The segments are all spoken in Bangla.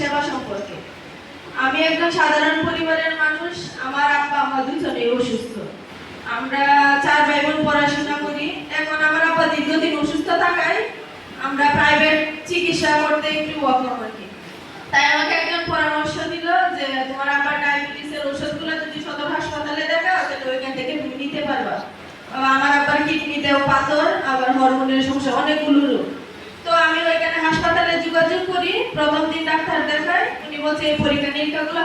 সেবা সম্পর্কে। আমি একজন সাধারণ পরিবারের মানুষ, আমার আব্বা, আম্মা দুজনেই অসুস্থ। আমরা চার ভাই বোন পড়াশোনা করি। এখন আমার আব্বা দীর্ঘদিন অসুস্থ থাকায় আমরা প্রাইভেট চিকিৎসা করতে একটু অক্ষম আর কি তাই আমাকে একজন পরামর্শ দিল যে, তোমার আবার ডায়াবেটিসের ওষুধগুলো যদি সদর হাসপাতালে দেখাও, তাহলে ওইখান থেকে তুমি নিতে পারবা। আমার আব্বার কিডনিতেও পাথর, আবার হরমোনের সমস্যা, অনেকগুলো রোগ। আমি ওইখানে হাসপাতালে যোগাযোগ করি। প্রথম দিন ডাক্তার দেখাই উনি বলছে, এই পরীক্ষা নিরীক্ষাগুলো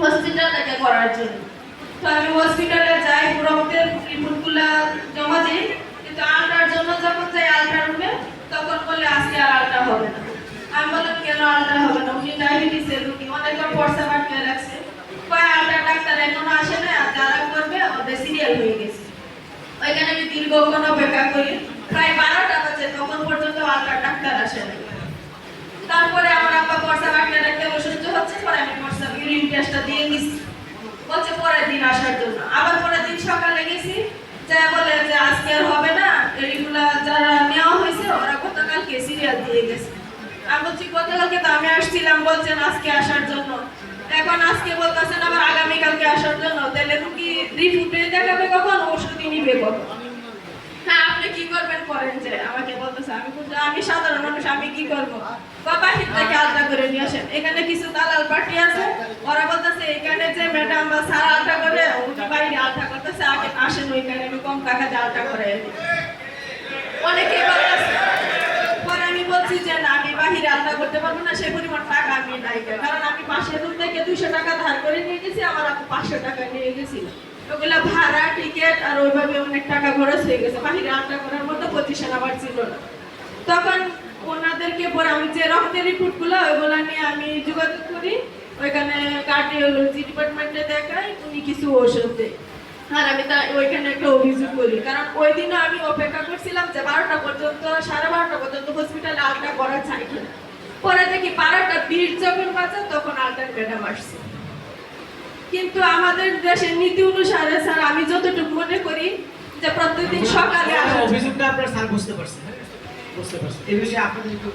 হসপিটাল থেকে করার জন্য। তো আমি হসপিটালে যাই, রক্তের রিপোর্টগুলো জমা দিই। কিন্তু আলটার জন্য যখন যাই আলটা রুমে, তখন বলে আজকে আর আলটা হবে না। আমি বললাম, কেন আলটা হবে না? উনি ডায়াবেটিসের রুগী। অনেকবার পয়সা বাড়তে লাগছে কয় আলটা ডাক্তার এখনও আসে না যারা করবে, ওদের সিরিয়াল হয়ে গেছে। ওইখানে আমি দীর্ঘক্ষণ অপেক্ষা করি প্রায় বারোটা বাজে তখন পর্যন্ত আলট্রা ডাক্তার আসে না তারপরে আমার আব্বা পয়সা বাড়তে রাখতে অসহ্য হচ্ছে, পরে আমি পয়সা ইউরিন টেস্টটা দিয়ে দিচ্ছি বলছে, পরের দিন আসার জন্য। আবার পরের দিন সকালে গেছি, যা বলে যে আজকে আর হবে না, এগুলা যারা নেওয়া হয়েছে, ওরা গতকালকে সিরিয়াল দিয়ে গেছে। আমি বলছি, গতকালকে তো আমি আসছিলাম বলছেন আজকে আসার জন্য। এখন আজকে বলতেছেন আবার আগামীকালকে আসার জন্য। তাহলে রুগী রিপোর্টে দেখাবে কখন? ওষুধই নিবে কখন হ্যাঁ আপনি কি করবেন করেন যে আমাকে বলতেছে, আমি আমি সাধারণ মানুষ, আমি কি করব? বাহির থেকে আলটা করে নিয়ে আসেন। এখানে কিছু দালাল পার্টি আছে, ওরা বলতেছে, এখানে যে ম্যাডাম বা স্যার আলটা করে বাইরে আলটা করতেছে, আগে আসেন ওইখানে, আমি কম টাকা দিয়ে আলটা করে আনি। অনেকেই বলতেছে, পরে আমি বলছি যে, না, আমি বাহিরে আলটা করতে পারব না সেই পরিমাণ টাকা আমি নাই, কারণ আমি পাশের রুম থেকে দুইশো টাকা ধার করে নিয়ে গেছি, আমার পাঁচশো টাকা নিয়ে গেছিল। ওগুলা ভাড়া টিকিট আর ওইভাবে অনেক টাকা খরচ হয়ে গেছে। বাহিরে আড্ডা করার মতো পজিশন আমার ছিল না। তখন ওনাদেরকে পরে আমি যে রক্তের রিপোর্টগুলো, ওইগুলো নিয়ে আমি যোগাযোগ করি। ওইখানে কার্ডিওলজি ডিপার্টমেন্টে দেখাই, উনি কিছু ওষুধ দেয়। আর আমি তা, ওইখানে একটা অভিযোগ করি। কারণ ওই দিনও আমি অপেক্ষা করছিলাম যে বারোটা পর্যন্ত, সাড়ে বারোটা পর্যন্ত হসপিটালে আলটা করা চাই কিনা। পরে দেখি বারোটা বিশ যখন বাজে, তখন আলটার ম্যাডাম আসছে। কিন্তু আমাদের দেশের নীতি অনুসারে স্যার আমি যতটুকু মনে করি যে প্রত্যেকদিন সকালে অভিযোগটা আপনার স্যার বুঝতে পারছেন হ্যাঁ? বুঝতে পারছেন এই বিষয়ে আপনাদের একটু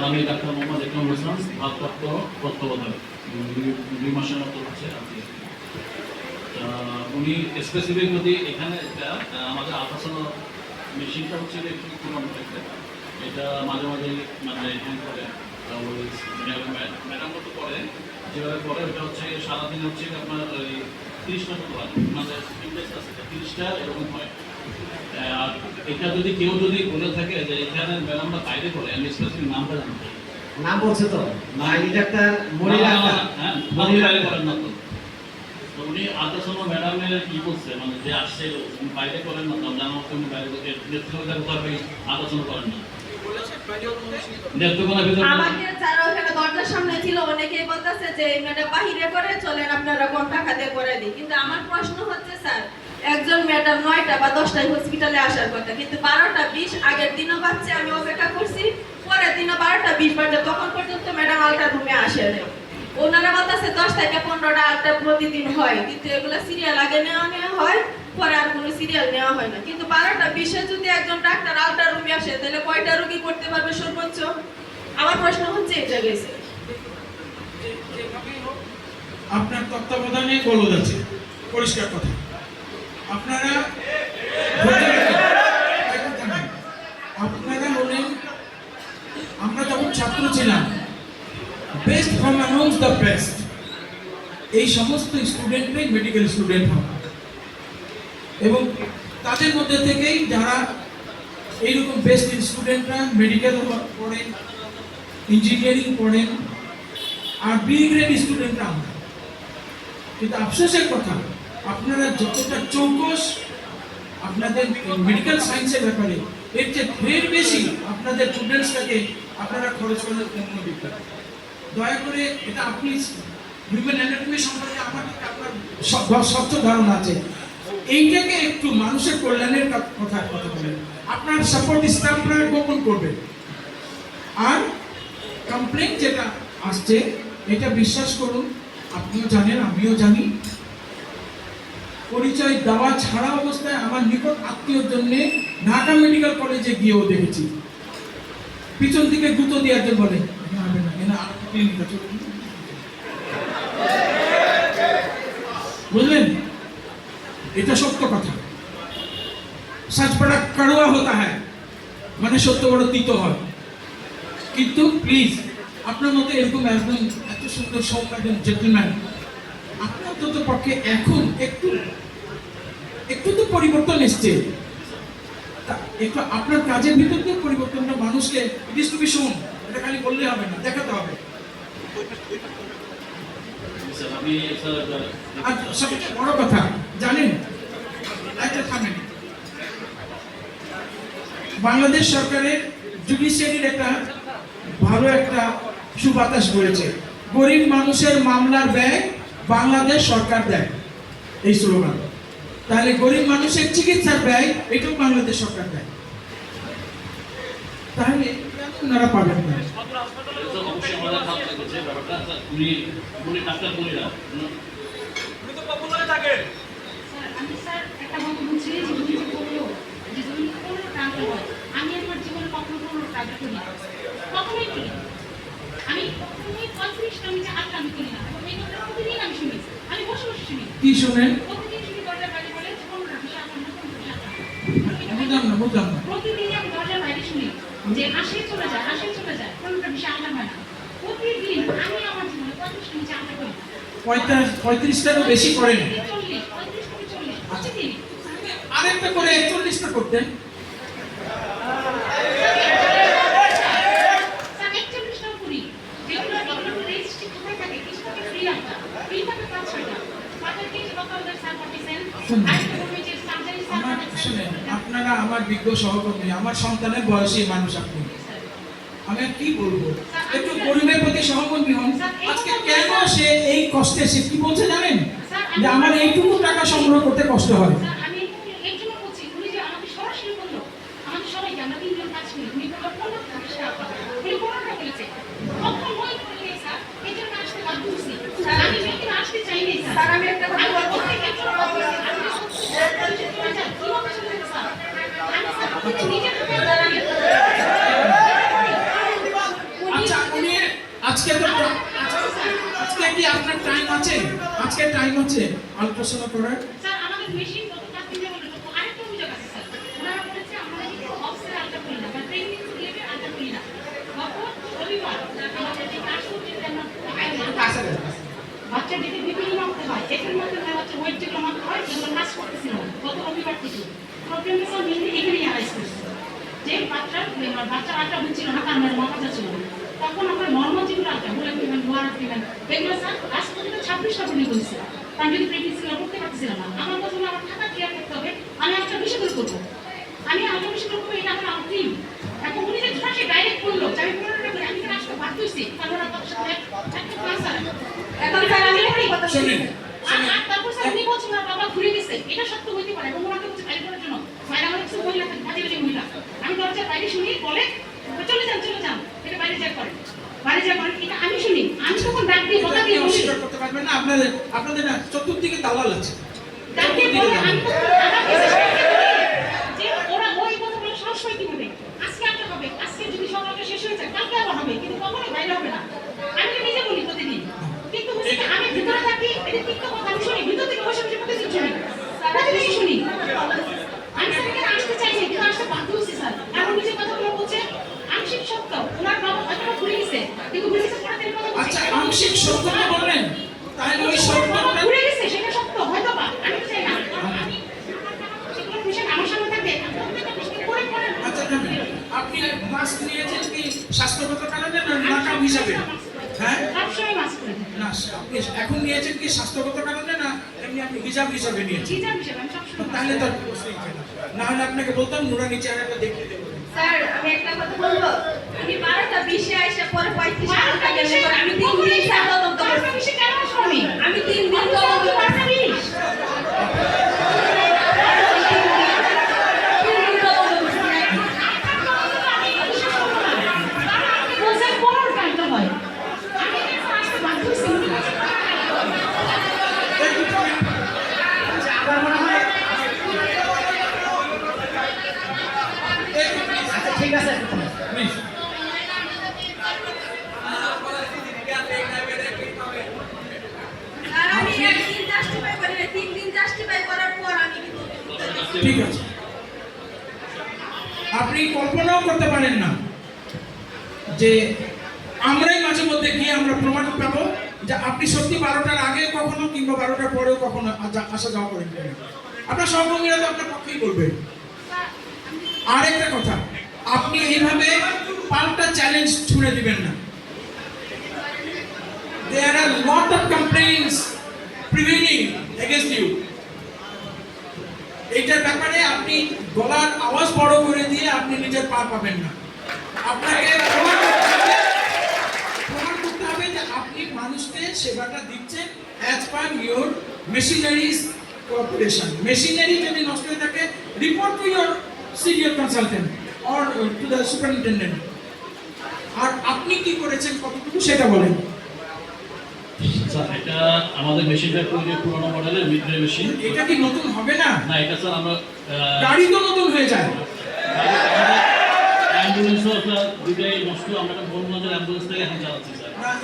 আমি ডাক্তার মোহাম্মদ একরম হোসেন ভারপ্রাপ্ত তত্ত্বাবধায়ক। দুই- দুই মাসের মতো হচ্ছে আজকে। উনি স্পেসিফিক যদি এখানে আমাদের আলট্রাসাউন্ড মেশিনটা হচ্ছে একটু পুরনো এটা মাঝে মাঝে মানে করে ম্যাডাম- মতো করে যেভাবে করে ওটা হচ্ছে সারাদিন হচ্ছে আপনার ওই তিরিশটা মতো হয়। মানে ইন্ডেক্স আছে তিরিশটা এরকম হয়। আর এটা যদি কেউ যদি বলে থাকে যে এখানে ম্যাডামটা বাইরে করে আমি স্পেসিফিক নামটা জানতে। নাম বলছে তো? মনি না, না, ডাক্তার না, হ্যাঁ মনি আপনি করেন না তো। উনি আল্ট্রাসাউন্ড ম্যাডামের কি বলছে মানে যে আসছে বাইরে করেন না জানা মতো বাইরে নেত্রকোনা কোথাও আল্ট্রাসাউন্ড করেন না। একজন ম্যাডাম নয়টা বা দশটায় হসপিটালে আসার কথা, কিন্তু বারোটা বিশ আগের দিনও বাচ্চা, আমি অপেক্ষা করছি, পরের দিনও বারোটা বিশ বাজে, তখন পর্যন্ত ম্যাডাম আলট্রা রুমে আসে ওনারা বলতেছে, দশ থেকে পনেরোটা আলট্রা প্রতিদিন হয়। কিন্তু এগুলো সিরিয়াল আগে নেওয়া নেওয়া হয়, পরে আর কোনো সিরিয়াল নেওয়া হয় না। কিন্তু বারোটা বিশে যদি একজন ডাক্তার আলট্রা রুমে আসে, তাহলে কয়টা রুগী করতে পারবে সর্বোচ্চ? আমার প্রশ্ন হচ্ছে, এটা গেছে। আপনার তত্ত্বাবধানে কলদ আছে পরিষ্কার কথা। আপনারা। আপনারা হলেন আমরা যখন ছাত্র ছিলাম best from among the best এই সমস্ত স্টুডেন্টরাই মেডিকেল স্টুডেন্ট হবে এবং তাদের মধ্যে থেকেই যারা এইরকম বেস্ট স্টুডেন্টরা মেডিকেল পড়েন ইঞ্জিনিয়ারিং পড়েন আর বি গ্রেড স্টুডেন্টরা আমরা। কিন্তু আফসোসের কথা, আপনারা যতটা চৌকস আপনাদের মেডিকেল সায়েন্সের ব্যাপারে, এর চেয়ে ফের বেশি আপনাদের স্টুডেন্টসটাকে আপনারা খরচ করার জন্য দিতে দয়া করে এটা আপনি হিউম্যান অ্যানাটমি সম্পর্কে আমার আপনার স্বচ্ছ ধারণা আছে। এইটাকে একটু মানুষের কল্যাণের কথা কথা বলেন। আপনার সাপোর্ট স্টাফরা গোপন করবেন আর কমপ্লেন যেটা আসছে এটা বিশ্বাস করুন আপনিও জানেন আমিও জানি। পরিচয় দেওয়া ছাড়া অবস্থায় আমার নিকট আত্মীয়র জন্য ঢাকা মেডিকেল কলেজে গিয়েও দেখেছি। পিছন দিকে গুঁতো দেওয়ার জন্য বলে "না, আর ক্লিনিক আছে, চলুন।" বুঝলেন? এটা সত্য কথা। সচ বড়া কড়ুয়া হতা হয় মানে সত্য বড় তিত হয়। কিন্তু প্লিজ আপনার মতো এরকম একজন এত সুন্দর সৌম্য একজন জেন্টলম্যান আপনি অন্তত পক্ষে এখন একটু একটু তো পরিবর্তন এসছে। একটু আপনার কাজের ভিতর দিয়ে পরিবর্তনটা মানুষকে ইট ইস টু বি শোন এটা খালি বললে হবে না দেখাতে হবে। বড় কথা, জানেন বাংলাদেশ সরকারের জুডিশিয়ারির একটা ভালো একটা সুবাতাস বলেছে গরিব মানুষের মামলার ব্যয় বাংলাদেশ সরকার দেয়, এই স্লোগান। তাহলে গরিব মানুষের চিকিৎসার ব্যয় এটাও বাংলাদেশ সরকার দেয়। তাহলে পাবেন না। আমি স্যার প্রতিদিন আমি শুনি প্রতিদিন বাইরে বলে যে পনেরো টাকা সাত আট পনেরো টাকা বুঝলাম না বুঝলাম না প্রতিদিনই আমি দরজার বাইরে শুনি যে আসে চলে যায় আসে চলে যায় পনেরোটা বিষয় আলাদা হয় না। পঁয়ত্রিশটারও বেশি করেন। পঁয়ত্রিশ আরেকটা করে একচল্লিশটা করতেন। আপনারা আমার বিজ্ঞ সহকর্মী আমার সন্তানের বয়সী মানুষ আপনি। আমি আর কি বলব একটু গরিবের প্রতি সহকর্মী হন আজকে কেন সে এই কষ্টে সে কি বলছে জানেন যে আমার এইটুকু টাকা সংগ্রহ করতে কষ্ট হয় স্যার আমি আজকে তো আজকে কি আপনার টাইম আছে? আজকে টাইম আছে আল্ট্রাসাউন্ড করার। স্যার আমাদের মেশিন কত কাজ দিতে বলে আরেকটা অভিযোগ আছে স্যার। ওনারা বলেছে আমরা নাকি অফসের আলটা করি না বা ট্রেনিং রিলেটেড আলটা করি না। গত রবিবার আমাদের যে কাজ করতে আমরা বাচ্চা যেটা বিপিএল মাপতে হয়। এটার মধ্যে দেখা যাচ্ছে ওয়েট যেগুলো মাপতে হয় কাজ করতেছিলাম গত রবিবার থেকে। প্রবলেম স্যার মেনলি এখানেই করেছে যে বাচ্চার বাচ্চার আলটা হচ্ছিল না কান্নার মাপা যাচ্ছিল না। তখন আমরা নর্মাল যেগুলো আলটা বলে দিবেন লোয়ার দিবেন এগুলো স্যার আজ পর্যন্ত ছাব্বিশটা বলে করেছে কারণ যদি প্রেগনেন্সি করতে পারতেছিলাম না। আমার হলো আমার টাকা ক্লিয়ার করতে হবে। আমি একটা বিষয় করে করব। আমি একটা বিষয় করব এটা আমার আমার টিম এখন উনি যে ধরা সে ডাইরেক্ট করল আমি পনেরো করে আমি আসতে বাধ্য হয়েছি কারণ ওরা তার সাথে একটা ক্লাস আর এখন স্যার আমি কথা আর আর তারপর স্যার উনি বলছেন না বাবা ঘুরে গেছে। এটা সত্য হইতে পারে। এবং ওনাকে বলছে বাইরে করার জন্য। বাইরে আমার কিছু মহিলা থাকে বাজে মহিলা। আমি দরজার বাইরে শুনি বলে চলে যান চলে যান। এটা বাইরে যা করে বাইরে যা করে এটা আমি শুনি। আমি তখন ডাক দিয়ে দিয়ে বলি। করতে পারবেন না আপনাদের আপনাদের না চতুর্দিকে দালাল আছে। ডাক দিয়ে বলে আমি তো আমার বিশ্বাস করি যে ওরা ওই কথাগুলো সবসময় কি বলে আজকে একটা হবে আজকে যদি সকালটা শেষ হয়ে যায় কালকে আবার হবে কিন্তু কখনোই বাইরে হবে না আমি তো নিজে বলি প্রতিদিন কিন্তু হচ্ছে কি, আমি ভিতরে থাকি এটা তিক্ত কথা আমি শুনি ভিতর থেকে বসে বসে প্রতিদিন শুনি প্রতিদিন শুনি আমি স্যার এখানে আসতে চাইছি কিন্তু আসতে বাধ্য হচ্ছি স্যার এখন নিজের কথাগুলো বলছে আংশিক সত্য ওনার বাবা হয়তো বা ভুলে গেছে কিন্তু ভুলে গেছে পরে তিনি কথা বলছে আচ্ছা আংশিক সত্যটা বললেন তাহলে ওই সত্যটা ভুলে গেছে সেটা সত্য হয়তো বা আমি তো চাই না আমি সেগুলো বিষয় আমার সামনে থাকবে প্রত্যেকটা বিষয় করে করে আচ্ছা থামেন। আপনি মাস্ক নিয়েছেন কি স্বাস্থ্যগত কারণে না নাকাম হিসাবে হ্যাঁ সবসময় মাস্ক করে থাকি না আপনি এখন নিয়েছেন কি স্বাস্থ্যগত কারণে না এমনি আপনি হিসাব হিসাবে নিয়েছেন বিষয় আমি সবসময় তাহলে তো প্রশ্নই না। না হলে আপনাকে বলতাম নুরা নিচে আর একটা দেখিয়ে দেবো স্যার আমি একটা কথা বলব আমি বারোটা বিশে আসে পরে পঁয়ত্রিশ। আমি তিন প্লিজ ঠিক আছে। আপনি কল্পনাও করতে পারেন না যে আমরাই মাঝে মধ্যে গিয়ে আমরা প্রমাণ পাবো যে আপনি সত্যি বারোটার আগে কখনো কিংবা বারোটার পরেও কখনো আসা যাওয়া করেন আপনার সহকর্মীরা তো আপনার পক্ষেই বলবে। আরেকটা কথা। আপনি এইভাবে পাল্টা চ্যালেঞ্জ ছুড়ে দিবেন না। There are lot of complaints prevailing against you. এইটার ব্যাপারে আপনি গলার আওয়াজ বড় করে দিয়ে আপনি নিজের পা পাবেন না। আপনাকে করতে হবে। যে আপনি মানুষকে সেবাটা দিচ্ছেন as per your machineries corporation machinery যদি নষ্ট হয়ে থাকে report to your senior consultant or to the superintendent আর আপনি কি করেছেন কতটুকু সেটা বলেন। স্যার এটা আমাদের মেশিনটা পুরো পুরোনো মডেলের মিডরে মেশিন এটা কি নতুন হবে না? না এটা স্যার আমরা গাড়ি তো নতুন হয়ে যায়। অ্যাম্বুলেন্সও স্যার দুটাই নষ্ট আমরা একটা বনগঞ্জের অ্যাম্বুলেন্স থেকে এখন চালাচ্ছি।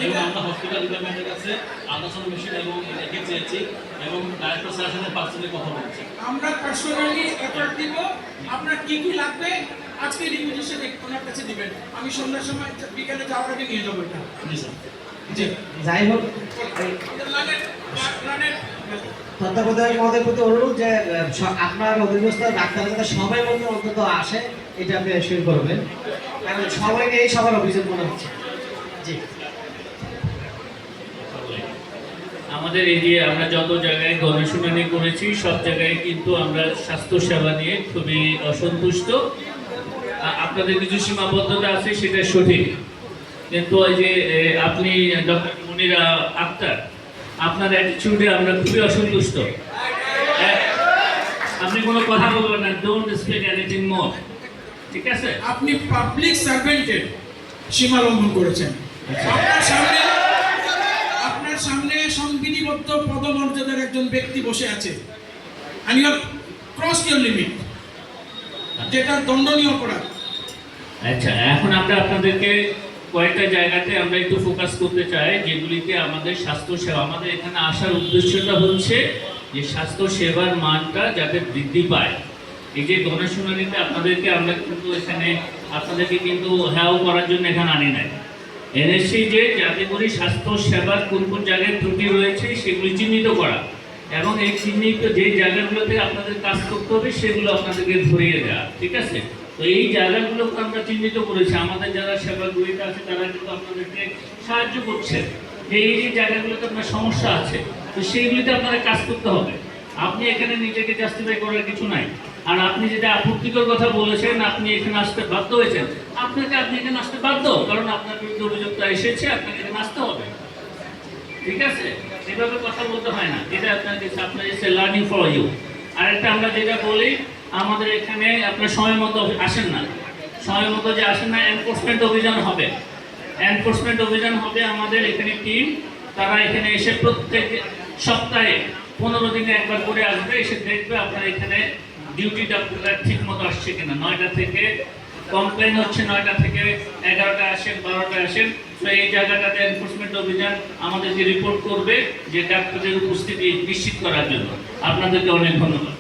এবং আমরা হসপিটাল ডিপার্টমেন্টের কাছে আল্ট্রাসাউন্ড মেশিন এবং রেখে চেয়েছি এবং ডাইরেক্টর স্যারের সাথে পার্সোনালি কথা বলছি। আমরা পার্সোনালি এফোর্ট দিব আপনার কি কি লাগবে? আজকে রিকুইজিশন ওনার কাছে দিবেন। আমি সন্ধ্যার সময় বিকালে যাওয়ার আগে নিয়ে যাব এটা। জি স্যার। জি। যাই হোক তত্ত্বাবধায়ক মহোদয়ের প্রতি অনুরোধ যে আপনার অধীনস্থ ডাক্তার যাতে সবাই মধ্যে অন্তত আসে এটা আপনি শুরু করবেন। কারণ সবাইকে এই সবার অভিযোগ মনে হচ্ছে। জি। আমাদের এই যে আমরা যত জায়গায় গণশুনানি করেছি সব জায়গায় কিন্তু আমরা স্বাস্থ্য সেবা নিয়ে খুবই অসন্তুষ্ট। আপনাদের কিছু সীমাবদ্ধতা আছে সেটা সঠিক। কিন্তু ওই যে আপনি ডক্টর মুনিরা আক্তার আপনার অ্যাটিটিউডে আমরা খুবই অসন্তুষ্ট। আপনি কোনো কথা বলবেন না ডোন্ট স্পিক এনিথিং মোর ঠিক আছে? আপনি পাবলিক সার্ভেন্টের সীমা লঙ্ঘন করেছেন। আপনার সামনে আপনার সামনে সংবিধিবদ্ধ পদমর্যাদার একজন ব্যক্তি বসে আছে। You have crossed যেটা দণ্ডনীয় অপরাধ। আচ্ছা এখন আমরা আপনাদেরকে কয়েকটা জায়গাতে আমরা একটু ফোকাস করতে চাই, যেগুলিতে আমাদের স্বাস্থ্য সেবা। আমাদের এখানে আসার উদ্দেশ্যটা হচ্ছে যে স্বাস্থ্য সেবার মানটা যাতে বৃদ্ধি পায়। এই যে গণশুনানিতে আপনাদেরকে আমরা কিন্তু এখানে, আপনাদেরকে কিন্তু হ্যাও করার জন্য এখানে আনি নাই। এনেছি যে যাতে করে স্বাস্থ্য, সেবার কোন কোন জায়গায় ত্রুটি রয়েছে সেগুলি চিহ্নিত করা। এবং এই চিহ্নিত যে জায়গাগুলোতে আপনাদের কাজ করতে হবে সেগুলো আপনাদেরকে ধরিয়ে দেওয়া, ঠিক আছে? তো এই জায়গাগুলোকে আমরা চিহ্নিত করেছি। আমাদের যারা সেবা গ্রহীতা আছে তারা কিন্তু আপনাদেরকে সাহায্য করছে। যে এই যে জায়গাগুলোতে আপনার সমস্যা আছে, তো সেইগুলিতে আপনারা কাজ করতে হবে। আপনি এখানে নিজেকে জাস্টিফাই করার কিছু নাই। আর আপনি যেটা আপত্তিকর কথা বলেছেন, আপনি এখানে আসতে বাধ্য হয়েছেন। আপনাকে আপনি এখানে আসতে বাধ্য, কারণ আপনার বিরুদ্ধে অভিযোগটা এসেছে, আপনাকে এখানে আসতে হবে। ঠিক আছে? এভাবে কথা বলতে হয় না। এটা আপনার আপনার এসে লার্নিং ফর ইউ আর একটা আমরা যেটা বলি, আমাদের এখানে আপনার সময় মতো আসেন না। সময় মতো যে আসেন না এনফোর্সমেন্ট অভিযান হবে। এনফোর্সমেন্ট অভিযান হবে আমাদের এখানে টিম তারা এখানে এসে প্রত্যেক সপ্তাহে পনেরো দিনে একবার করে আসবে, এসে দেখবে আপনার এখানে ডিউটিটা ঠিক মতো আসছে কিনা? নয়টা থেকে কমপ্লেন হচ্ছে নয়টা থেকে এগারোটা আসেন বারোটা আসেন। তো এই জায়গাটাতে এনফোর্সমেন্ট অভিযান আমাদেরকে রিপোর্ট করবে যে ডাক্তারদের উপস্থিতি নিশ্চিত করার জন্য। আপনাদেরকে অনেক ধন্যবাদ।